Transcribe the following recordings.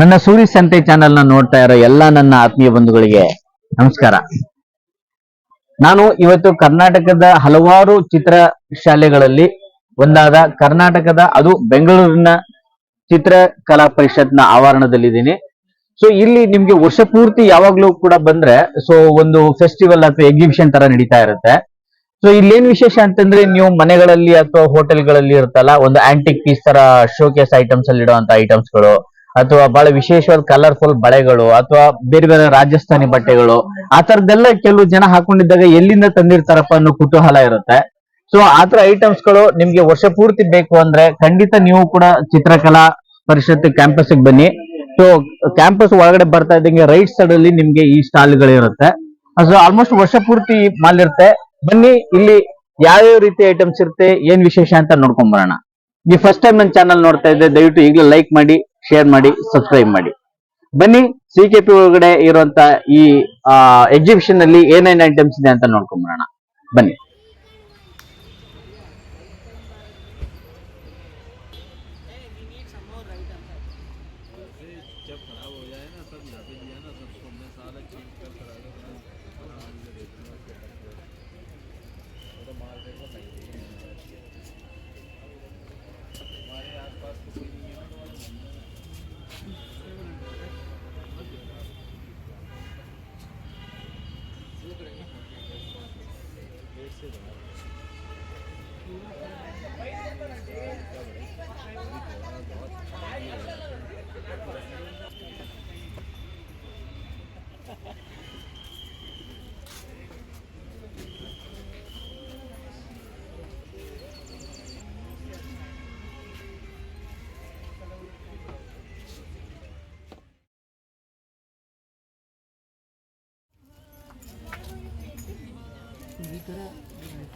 ನನ್ನ ಸೂರಿ ಸಂತೆ ಚಾನೆಲ್ನ ನೋಡ್ತಾ ಇರೋ ಎಲ್ಲಾ ನನ್ನ ಆತ್ಮೀಯ ಬಂಧುಗಳಿಗೆ ನಮಸ್ಕಾರ. ನಾನು ಇವತ್ತು ಕರ್ನಾಟಕದ ಹಲವಾರು ಚಿತ್ರ ಶಾಲೆಗಳಲ್ಲಿ ಒಂದಾದ ಕರ್ನಾಟಕದ, ಅದು ಬೆಂಗಳೂರಿನ ಚಿತ್ರಕಲಾ ಪರಿಷತ್ನ ಆವರಣದಲ್ಲಿದ್ದೀನಿ. ಸೊ ಇಲ್ಲಿ ನಿಮ್ಗೆ ವರ್ಷ ಪೂರ್ತಿ ಯಾವಾಗ್ಲೂ ಕೂಡ ಬಂದ್ರೆ ಸೊ ಒಂದು ಫೆಸ್ಟಿವಲ್ ಅಥವಾ ಎಕ್ಸಿಬಿಷನ್ ತರ ನಡೀತಾ ಇರುತ್ತೆ. ಸೊ ಇಲ್ಲೇನ್ ವಿಶೇಷ ಅಂತಂದ್ರೆ, ನೀವು ಮನೆಗಳಲ್ಲಿ ಅಥವಾ ಹೋಟೆಲ್ಗಳಲ್ಲಿ ಇರುತ್ತಲ್ಲ, ಒಂದು ಆಂಟಿಕ್ ಪೀಸ್ ತರ ಶೋಕೇಸ್ ಐಟಮ್ಸ್ ಅಲ್ಲಿ ಇಡುವಂತ ಐಟಮ್ಸ್ಗಳು ಅಥವಾ ಬಹಳ ವಿಶೇಷವಾದ ಕಲರ್ಫುಲ್ ಬಳೆಗಳು ಅಥವಾ ಬೇರೆ ಬೇರೆ ರಾಜಸ್ಥಾನಿ ಬಟ್ಟೆಗಳು, ಆ ತರದ್ದೆಲ್ಲ ಕೆಲವು ಜನ ಹಾಕೊಂಡಿದ್ದಾಗ ಎಲ್ಲಿಂದ ತಂದಿರ್ತಾರಪ್ಪ ಅನ್ನೋ ಕುತೂಹಲ ಇರುತ್ತೆ. ಸೊ ಆ ತರ ಐಟಮ್ಸ್ಗಳು ನಿಮ್ಗೆ ವರ್ಷ ಪೂರ್ತಿ ಬೇಕು ಅಂದ್ರೆ ಖಂಡಿತ ನೀವು ಕೂಡ ಚಿತ್ರಕಲಾ ಪರಿಷತ್ ಕ್ಯಾಂಪಸ್ ಬನ್ನಿ. ಸೊ ಕ್ಯಾಂಪಸ್ ಒಳಗಡೆ ಬರ್ತಾ ಇದ್ದಂಗೆ ರೈಟ್ ಸೈಡ್ ಅಲ್ಲಿ ನಿಮ್ಗೆ ಈ ಸ್ಟಾಲ್ ಗಳಿರುತ್ತೆ ಸೊ ಆಲ್ಮೋಸ್ಟ್ ವರ್ಷ ಪೂರ್ತಿ ಮಾಲ್ ಇರುತ್ತೆ ಬನ್ನಿ, ಇಲ್ಲಿ ಯಾವ್ಯಾವ ರೀತಿ ಐಟಮ್ಸ್ ಇರುತ್ತೆ, ಏನ್ ವಿಶೇಷ ಅಂತ ನೋಡ್ಕೊಂಡ್ ಬರೋಣ. ನೀವು ಫಸ್ಟ್ ಟೈಮ್ ನನ್ನ ಚಾನಲ್ ನೋಡ್ತಾ ಇದ್ದೆ, ದಯವಿಟ್ಟು ಈಗಲೂ ಲೈಕ್ ಮಾಡಿ. ಶೇರ್ ಮಾಡಿ ಸಬ್ಸ್ಕ್ರೈಬ್ ಮಾಡಿ. ಬನ್ನಿ ಸಿ ಕೆ ಪಿ ಒಳಗಡೆ ಇರುವಂತ ಈ ಎಕ್ಸಿಬಿಷನ್ನಲ್ಲಿ ಏನೇನ್ ಐಟಮ್ಸ್ ಇದೆ ಅಂತ ನೋಡ್ಕೊಂಡ್ ಬರೋಣ ಬನ್ನಿ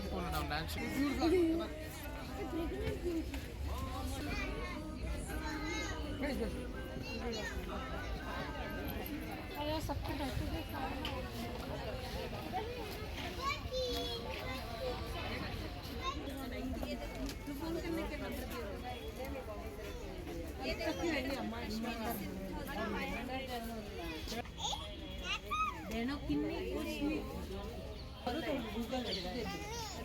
பார்த்துக்கோங்க நான் dance Denok ini, ini, baru tahu Google dari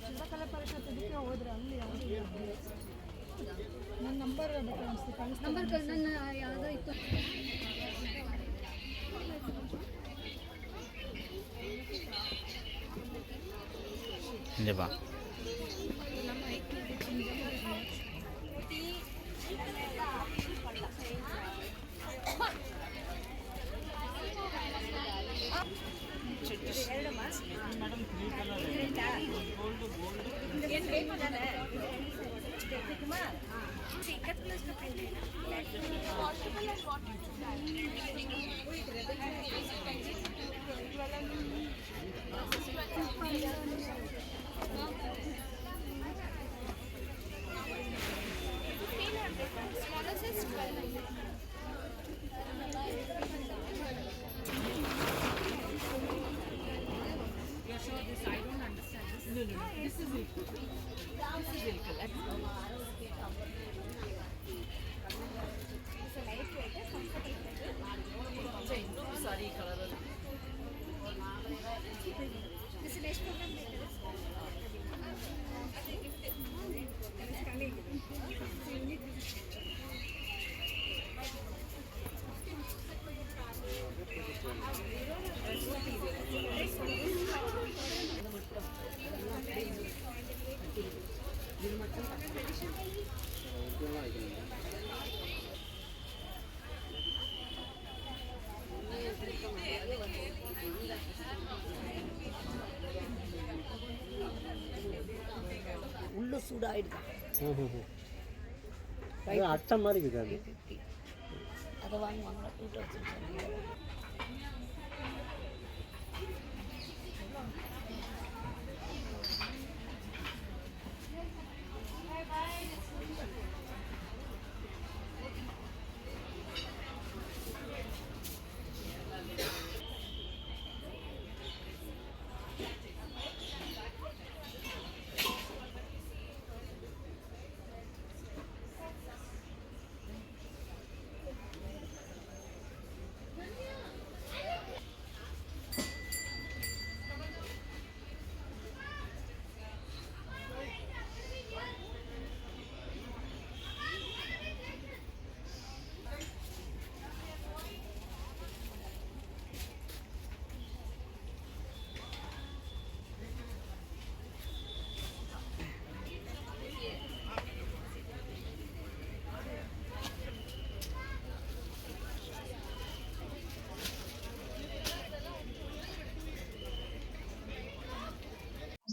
ಚಿತ್ರಕಲಾ ಪರಿಷತ್ ಇದಕ್ಕೆ ಹೋದ್ರೆ ಅಲ್ಲಿ ನನ್ನ ನಂಬರ್ ನಂಬರ್ ನನ್ನ ಯಾವುದೋ ಇತ್ತು. 对吧？இது ஆயிடுதான் அட்டை மாதிரி இருக்குது அது. அதை வாங்கி வாங்கினா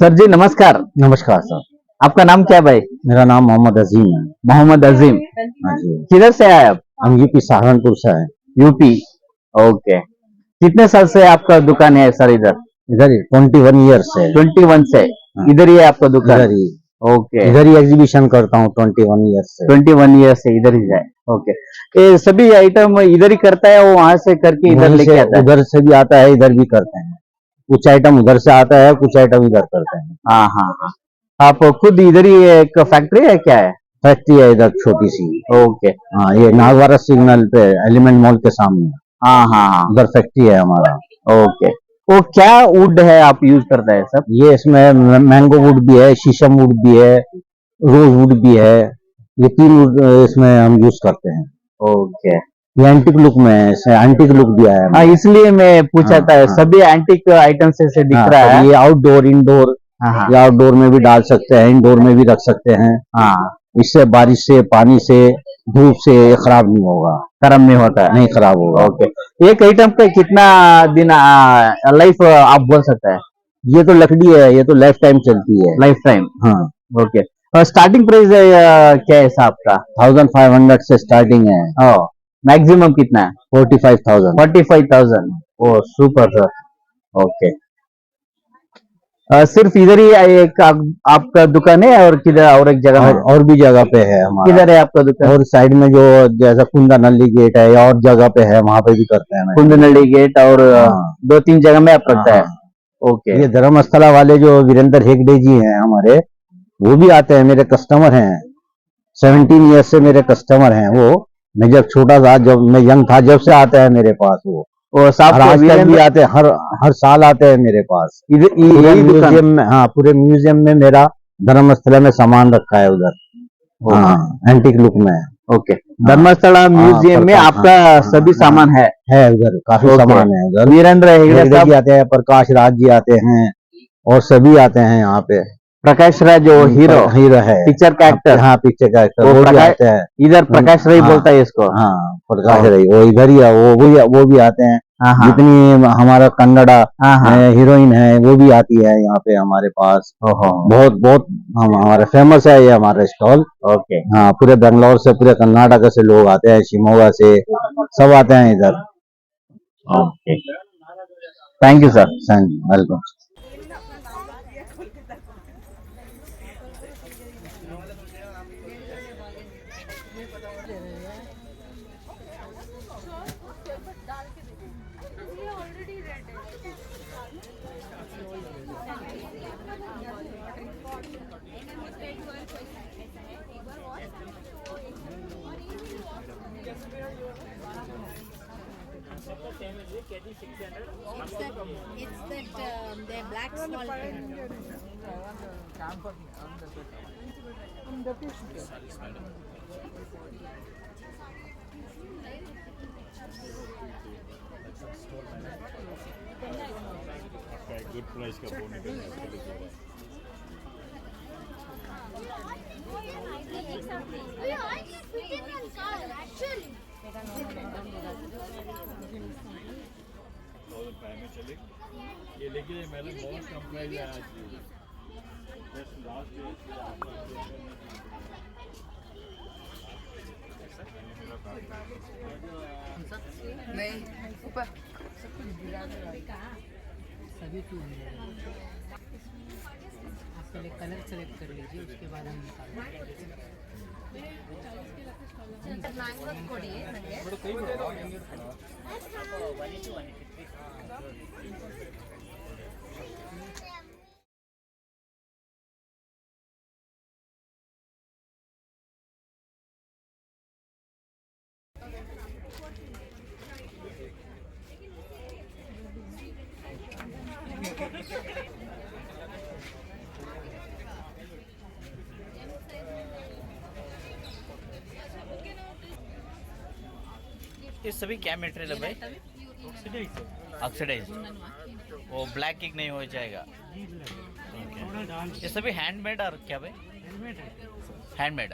सर जी नमस्कार। नमस्कार सर। आपका नाम क्या भाई? मेरा नाम मोहम्मद अजीम है। मोहम्मद अजीम। हाँ किधर से आए आप? हम यूपी सहारनपुर से है यूपी। ओके। कितने साल से आपका दुकान है सर इधर? इधर ही ट्वेंटी वन ईयर से। ट्वेंटी वन से। इधर ही है आपका दुकान? इधर ही। ओके। इधर ही एग्जीबिशन करता हूँ ट्वेंटी वन ईयर से। ट्वेंटी वन ईयर से इधर ही है। ओके। ये सभी आइटम इधर ही करता है वो वहाँ से करके इधर लेके आता है? उधर से भी आता है इधर भी करते हैं। कुछ आइटम उधर से आता है कुछ आइटम इधर करते हैं। हाँ हाँ हाँ। आप खुद इधर ही एक फैक्ट्री है क्या? है फैक्ट्री है इधर छोटी सी। ओके हाँ ये नागवारा सिग्नल पे एलिमेंट मॉल के सामने। हाँ हाँ हाँ। उधर फैक्ट्री है हमारा। ओके वो क्या वुड है आप यूज़ करते हैं सर ये इसमें मैंगो वुड भी है शीशम वुड भी है रोज वुड भी है। ये तीन वुड इसमें हम यूज़ करते हैं। ओके ये एंटिक लुक में है एंटिक लुक दिया है। हाँ इसलिए मैं पूछा हाँ, था हाँ। सभी एंटिक आइटम से, से दिख हाँ, रहा तो है। ये आउटडोर इंडोर हाँ हाँ। ये आउटडोर में भी डाल सकते हैं इंडोर में भी रख सकते हैं। हाँ। इससे बारिश से पानी से धूप से खराब नहीं होगा। गर्म नहीं होता है। नहीं खराब होगा। ओके। एक आइटम पे कितना दिन लाइफ आप बोल सकते हैं? ये तो लकड़ी है ये तो लाइफ टाइम चलती है। लाइफ टाइम हाँ। ओके। स्टार्टिंग प्राइस क्या है आपका थाउज़ेंड फाइव हंड्रेड से स्टार्टिंग है। मैक्सिमम कितना है? Forty five thousand forty five thousand oh super sir okay सिर्फ़ इधर ही एक आप, आपका दुकान है और किधर और एक जगह और, और भी जगह पे है हमारा। किधर है आपका दुकान? और साइड में जो जैसा कुंदा नली गेट है या और जगह पे है वहाँ पे भी करते हैं कुंदनल्ली गेट और हाँ। दो तीन जगह में आप रखता है। हाँ। ओके ये धर्मस्थला वाले जो वीरेंद्र हेगड़े जी हैं हमारे वो भी आते हैं मेरे कस्टमर हैं। सेवनटीन ईयर्स से मेरे कस्टमर हैं वो। मैं जब छोटा था जब मैं यंग था जब से आता है मेरे पास वो। और साहब आज तक भी आते हैं हर हर साल आते हैं मेरे पास। इधर पूरे म्यूज़ियम में हाँ पूरे म्यूज़ियम में मेरा धर्मस्थला में सामान रखा है उधर। हाँ एंटिक लुक में। ओके। धर्मस्थला म्यूज़ियम में आपका हाँ, सभी हाँ, सामान है? है उधर काफ़ी सामान है उधर। वीरेंद्र आते हैं प्रकाश राज जी आते हैं और सभी आते हैं यहाँ पे। प्रकाश राय जो हीरो हीरो है। पिक्चर का एक्टर हाँ पिक्चर का एक्टर वो वो भी आते हैं। इधर प्रकाश राय हाँ। बोलता है इसको। हाँ प्रकाश रही वो इधर ही वो भी वो भी आते हैं। हाँ हाँ। जितनी हमारा कन्नड़ा हाँ हाँ। हीरोइन है वो भी आती है यहाँ पे हमारे पास। बहुत बहुत हम हमारे फ़ेमस है ये हमारा स्टॉल ओके। हाँ पूरे बेंगलोर से पूरे कर्नाटक से लोग आते हैं शिमोगा से सब आते हैं इधर। Okay. Thank you sir welcome already red It's that, it's that um, the black small pen. Good price का बोनी Thousand five में चले ये लेकिन ये मैंने बहुत कम प्राइस है आज जस्ट लास्ट आप पहले कलर सेलेक्ट कर लीजिए उसके बाद हम निकालेंगे ये सभी क्या मटेरियल है भाई? ऑक्सीडाइज वो ब्लैक किक नहीं हो जाएगा. ये सभी हैंडमेड और क्या भाई? Handmade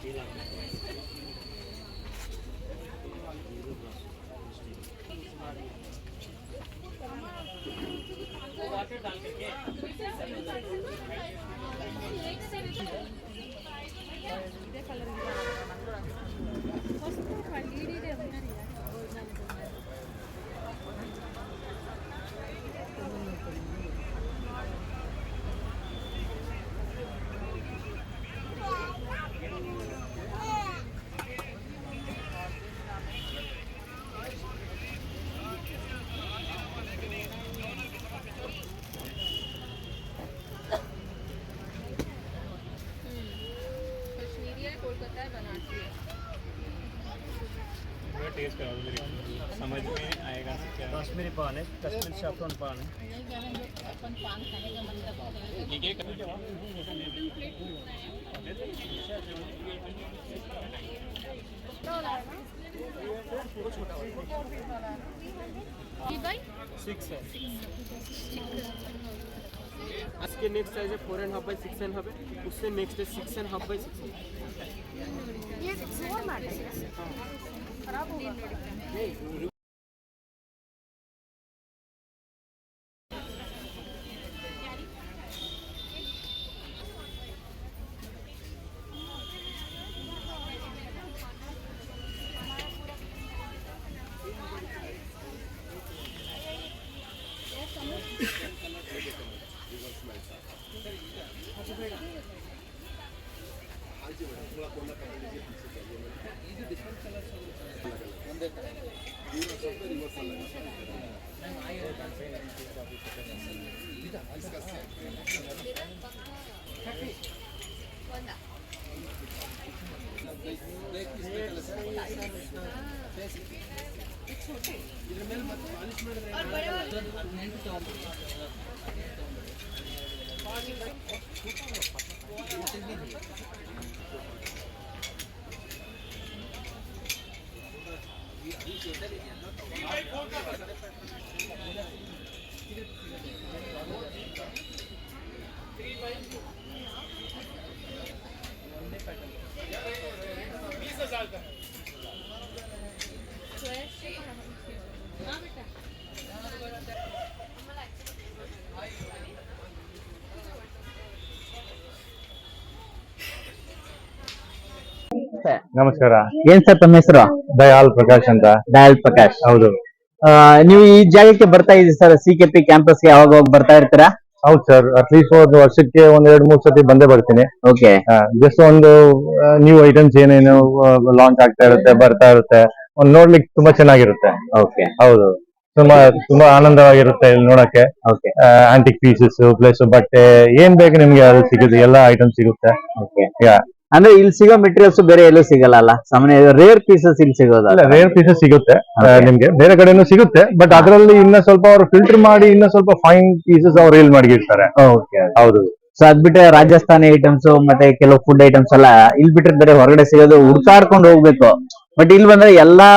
Thank you. कश्मीरी पान है कश्मीरी सैफरन पान है। सिक्स है। इसके नेक्स्ट साइज़ है four and half by six and half है। उससे नेक्स्ट है six and half by six और ನಮಸ್ಕಾರ. ಏನ್ ಸರ್ ತಮ್ಮ ಹೆಸರು? ದಯಾಲ್ ಪ್ರಕಾಶ್ ಅಂತ. ದಯಾಲ್ ಪ್ರಕಾಶ್. ಹೌದು. ಆ, ನೀವು ಈ ಜಾಗಕ್ಕೆ ಬರ್ತಾ ಇದ್ದೀರಿ ಸರ್ ಸಿ ಕೆ ಪಿ ಕ್ಯಾಂಪಸ್ಗೆ ಯಾವಾಗ ಹೋಗಿ ಬರ್ತಾ ಇರ್ತೀರಾ? ಹೌದು ಸರ್ ಅಟ್ಲೀಸ್ಟ್ ಒಂದು ವರ್ಷಕ್ಕೆ ಒಂದ್ ಎರಡ್ ಮೂರ್ ಸತಿ ಬಂದೇ ಬರ್ತೀನಿ. ಓಕೆ ಜಸ್ಟ್ ಒಂದು ನ್ಯೂ ಐಟಮ್ಸ್ ಏನೇನು ಲಾಂಚ್ ಆಗ್ತಾ ಇರುತ್ತೆ ಬರ್ತಾ ಇರುತ್ತೆ. ಒಂದ್ ನೋಡ್ಲಿಕ್ಕೆ ತುಂಬಾ ಚೆನ್ನಾಗಿರುತ್ತೆ. ಓಕೆ ಹೌದು. ತುಂಬಾ ತುಂಬಾ ಆನಂದವಾಗಿರುತ್ತೆ ಇಲ್ಲಿ ನೋಡಕ್ಕೆ. ಓಕೆ ಆಂಟಿಕ್ ಪೀಸಸ್ ಪ್ಲಸ್ ಬಟ್ಟೆ ಏನ್ ಬೇಕು ನಿಮ್ಗೆ ಅದು ಸಿಗುತ್ತೆ ಎಲ್ಲಾ ಐಟಮ್ ಸಿಗುತ್ತೆ. Okay Yeah. ಅಂದ್ರೆ ಇಲ್ಲಿ ಸಿಗೋ ಮೆಟೀರಿಯಲ್ಸ್ ಬೇರೆ ಎಲ್ಲೂ ಸಿಗಲ್ಲ ಅಲ್ಲ ಸಾಮಾನ್ಯ ರೇರ್ ಪೀಸಸ್ ಇಲ್ಲಿ ಸಿಗೋದಲ್ಲ. ಅಲ್ಲ ರೇರ್ ಪೀಸಸ್ ಸಿಗುತ್ತೆ ನಿಮ್ಗೆ. ಬೇರೆ ಕಡೆನೂ ಸಿಗುತ್ತೆ ಬಟ್ ಅದರಲ್ಲಿ ಇನ್ನ ಸ್ವಲ್ಪ ಅವ್ರು ಫಿಲ್ಟರ್ ಮಾಡಿ ಇನ್ನ ಸ್ವಲ್ಪ ಫೈನ್ ಪೀಸಸ್ ಅವ್ರು ರೇಲ್ ಮಾಡಿರ್ತಾರೆ ಹೌದು. ಸೊ ಅದ್ ಬಿಟ್ರೆ ರಾಜಸ್ಥಾನಿ ಐಟಮ್ಸ್ ಮತ್ತೆ ಕೆಲವು ಫುಡ್ ಐಟಮ್ಸ್ ಎಲ್ಲ ಇಲ್ಲಿ ಬಿಟ್ರೆ ಬೇರೆ ಹೊರಗಡೆ ಸಿಗೋದು ಹುಡ್ಕಾಡ್ಕೊಂಡು ಹೋಗ್ಬೇಕು. ಬಟ್ ಇಲ್ಲಿ ಬಂದ್ರೆ ಎಲ್ಲಾ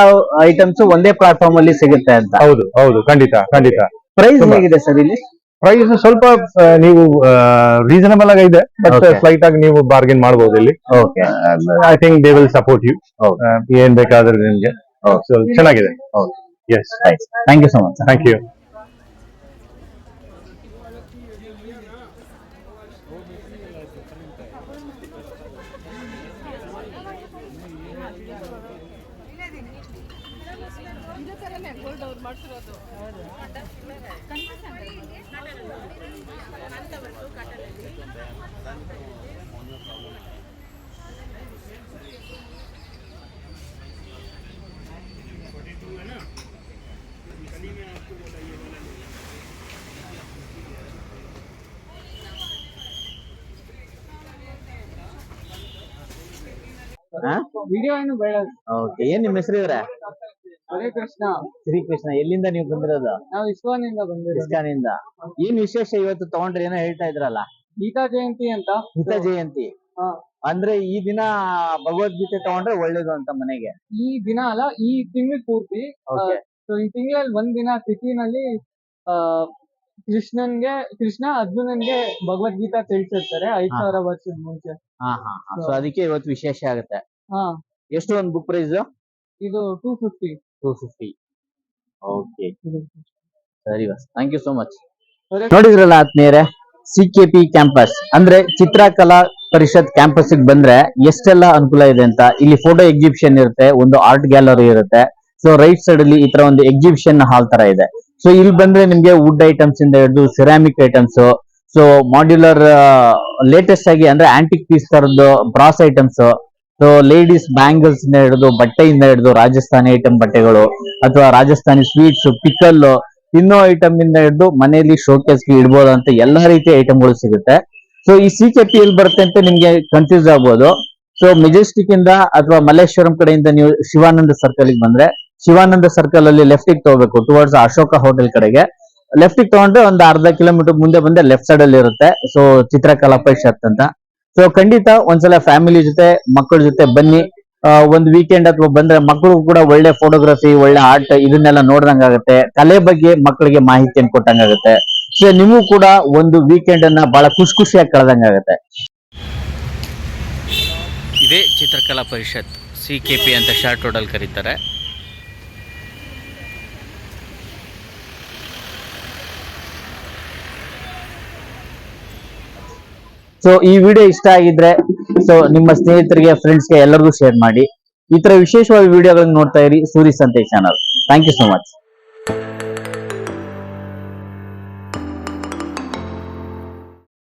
ಐಟಮ್ಸ್ ಒಂದೇ ಪ್ಲಾಟ್ಫಾರ್ಮ್ ಅಲ್ಲಿ ಸಿಗುತ್ತೆ ಅಂತ. ಹೌದು ಹೌದು ಖಂಡಿತ ಖಂಡಿತ. ಪ್ರೈಸ್ ಹೇಗಿದೆ ಸರ್ ಇಲ್ಲಿ? ಪ್ರೈಸ್ ಸ್ವಲ್ಪ ನೀವು ರೀಸನಬಲ್ ಆಗಿ ಇದೆ ಬಟ್. ಸ್ಲೈಟ್ ಆಗಿ ನೀವು ಬಾರ್ಗೇನ್ ಮಾಡಬಹುದು ಇಲ್ಲಿ. Okay I think they will support you. ಏನ್ ಬೇಕಾದ್ರೆ ನಿಮ್ಗೆ. ಚೆನ್ನಾಗಿದೆ. Yes thank you so much thank you ಇದೇ ಥರನೇ ಗೋಲ್ಡ್ ಅವ್ರು ಮಾಡ್ತಿರೋದು ವಿಡಿಯೋ ಏನು ಬೇಡ. ಓಕೆ ಏನ್ ನಿಮ್ಮ ಹೆಸರು ಇವ್ರೆ? ಹರೇ ಕೃಷ್ಣ ಶ್ರೀಕೃಷ್ಣ. ಎಲ್ಲಿಂದ ನೀವು ಬಂದಿರೋದು? ನಾವು ಇಸ್ಕಾನಿಂದ ಬಂದಿರೋದು. ಇಸ್ಕಾನಿಂದ. ಏನ್ ವಿಶೇಷ ಇವತ್ತು ತಗೊಂಡ್ರೆ? ಏನೋ ಹೇಳ್ತಾ ಇದ್ರಲ್ಲ. ಗೀತಾ ಜಯಂತಿ ಅಂತ. ಗೀತಾ ಜಯಂತಿ. ಹಾ. ಅಂದ್ರೆ ಈ ದಿನ ಭಗವದ್ಗೀತೆ ತಗೊಂಡ್ರೆ ಒಳ್ಳೇದು ಅಂತ ಮನೆಗೆ. ಈ ದಿನ ಅಲ್ಲ ಈ ತಿಂಗಳು ಪೂರ್ತಿ ಸೊ ಈ ತಿಂಗಳಲ್ಲಿ ಒಂದ್ ದಿನ ತಿಥಿನಲ್ಲಿ ಆ ಕೃಷ್ಣನ್ಗೆ ಕೃಷ್ಣ ಅರ್ಜುನನ್ಗೆ ಭಗವದ್ಗೀತಾ ತಿಳಿಸಿರ್ತಾರೆ ಐದ್ ಹಾ. ಸಾವಿರ ವರ್ಷದ ಮುಂಚೆ. ಹಾ ಹಾ. ಸೊ ಅದಕ್ಕೆ ಇವತ್ತು ವಿಶೇಷ ಆಗುತ್ತೆ. ಹಾ. ಎಷ್ಟು ಒಂದು ಬುಕ್ ಪ್ರೈಸ್ ಇದು two fifty two fifty okay ಸರಿ ಬಸ್ ಥ್ಯಾಂಕ್ ಯು ಸೋ ಮಚ್. ನೋಡಿದ್ರಲ್ಲ ಆತ್ಮೀಯರೇ ಸಿ ಕೆ ಪಿ ಕ್ಯಾಂಪಸ್ ಅಂದ್ರೆ ಚಿತ್ರಕಲಾ ಪರಿಷತ್ ಕ್ಯಾಂಪಸ್ ಬಂದ್ರೆ ಎಷ್ಟೆಲ್ಲ ಅನುಕೂಲ ಇದೆ ಅಂತ. ಇಲ್ಲಿ ಫೋಟೋ ಎಕ್ಸಿಬಿಷನ್ ಇರುತ್ತೆ ಒಂದು ಆರ್ಟ್ ಗ್ಯಾಲರಿ ಇರುತ್ತೆ. ಸೊ ರೈಟ್ ಸೈಡ್ ಅಲ್ಲಿ ಈ ತರ ಒಂದು ಎಕ್ಸಿಬಿಷನ್ ಹಾಲ್ ತರ ಇದೆ. ಸೊ ಇಲ್ಲಿ ಬಂದ್ರೆ ನಿಮ್ಗೆ ವುಡ್ ಐಟಮ್ಸ್ ಇಂದ ಹಿಡಿದು ceramic items so modular latest ಆಗಿ ಅಂದ್ರೆ ಆಂಟಿಕ್ ಪೀಸ್ ತರದ್ದು brass items so ladies bangles ಇಂದ ಹಿಡಿದು, ಬಟ್ಟೆಯಿಂದ ಹಿಡಿದು, ರಾಜಸ್ಥಾನಿ ಐಟಮ್ ಬಟ್ಟೆಗಳು ಅಥವಾ ರಾಜಸ್ಥಾನಿ ಸ್ವೀಟ್ಸ್ ಪಿಕಲ್ ತಿನ್ನೋ ಐಟಮ್ ಇಂದ ಹಿಡಿದು ಮನೆಯಲ್ಲಿ ಶೋಕೇಸ್ಗೆ ಅಂತ ಎಲ್ಲಾ ರೀತಿಯ ಐಟಮ್ಗಳು ಸಿಗುತ್ತೆ. ಸೊ ಈ ಸಿ ಕೆಪಿ ಎಲ್ಲಿ ಬರುತ್ತೆ ಅಂತ ನಿಮ್ಗೆ ಕನ್ಫ್ಯೂಸ್ ಆಗ್ಬೋದು. ಸೊ ಮೆಜೆಸ್ಟಿಕ್ ಇಂದ ಅಥವಾ ಮಲ್ಲೇಶ್ವರಂ ಕಡೆಯಿಂದ ನೀವು ಶಿವಾನಂದ ಸರ್ಕಲ್ಗೆ ಬಂದ್ರೆ, ಶಿವಾನಂದ ಸರ್ಕಲ್ ಅಲ್ಲಿ ಲೆಫ್ಟ್ಗೆ ತಗೋಬೇಕು ಟುವರ್ಡ್ಸ್ ಅಶೋಕ ಹೋಟೆಲ್ ಕಡೆಗೆ. ಲೆಫ್ಟ್ಗೆ ತಗೊಂಡ್ರೆ ಒಂದು ಅರ್ಧ ಕಿಲೋಮೀಟರ್ ಮುಂದೆ ಬಂದ್ರೆ ಲೆಫ್ಟ್ ಸೈಡ್ ಅಲ್ಲಿ ಇರುತ್ತೆ. ಸೊ ಚಿತ್ರಕಲಾ ಪರಿಷತ್ ಅಂತ. ಸೊ ಖಂಡಿತ ಒಂದ್ಸಲ ಫ್ಯಾಮಿಲಿ ಜೊತೆ, ಮಕ್ಕಳ ಜೊತೆ ಬನ್ನಿ. ಒಂದು ವೀಕೆಂಡ್ ಅಥವಾ ಬಂದ್ರೆ ಮಕ್ಕಳು ಕೂಡ ಒಳ್ಳೆ ಫೋಟೋಗ್ರಫಿ ಒಳ್ಳೆ ಆರ್ಟ್ ಇದನ್ನೆಲ್ಲ ನೋಡ್ದಂಗಾಗತ್ತೆ ಕಲೆ ಬಗ್ಗೆ ಮಕ್ಕಳಿಗೆ ಮಾಹಿತಿಯನ್ನು ಕೊಟ್ಟಂಗಾಗತ್ತೆ ಸೊ ನಿಮಗೂ ಕೂಡ ಒಂದು ವೀಕೆಂಡ್ ಅನ್ನ ಬಹಳ ಖುಷಿ ಖುಷಿಯಾಗಿ ಕಳೆದಂಗಾಗತ್ತೆ ಇದೇ Chitrakala Parishath C K P ಅಂತ ಶಾರ್ಟ್ ರೋಡಲ್ಲಿ ಕರೀತಾರೆ. ಸೊ ಈ ವಿಡಿಯೋ ಇಷ್ಟ ಆಗಿದ್ರೆ ಸೊ ನಿಮ್ಮ ಸ್ನೇಹಿತರಿಗೆ ಫ್ರೆಂಡ್ಸ್ಗೆ ಎಲ್ಲರಿಗೂ ಶೇರ್ ಮಾಡಿ. ಈ ತರ ವಿಶೇಷವಾದ ವಿಡಿಯೋಗಳನ್ನ ನೋಡ್ತಾ ಇರಿ, Suri Santhe channel thank you so much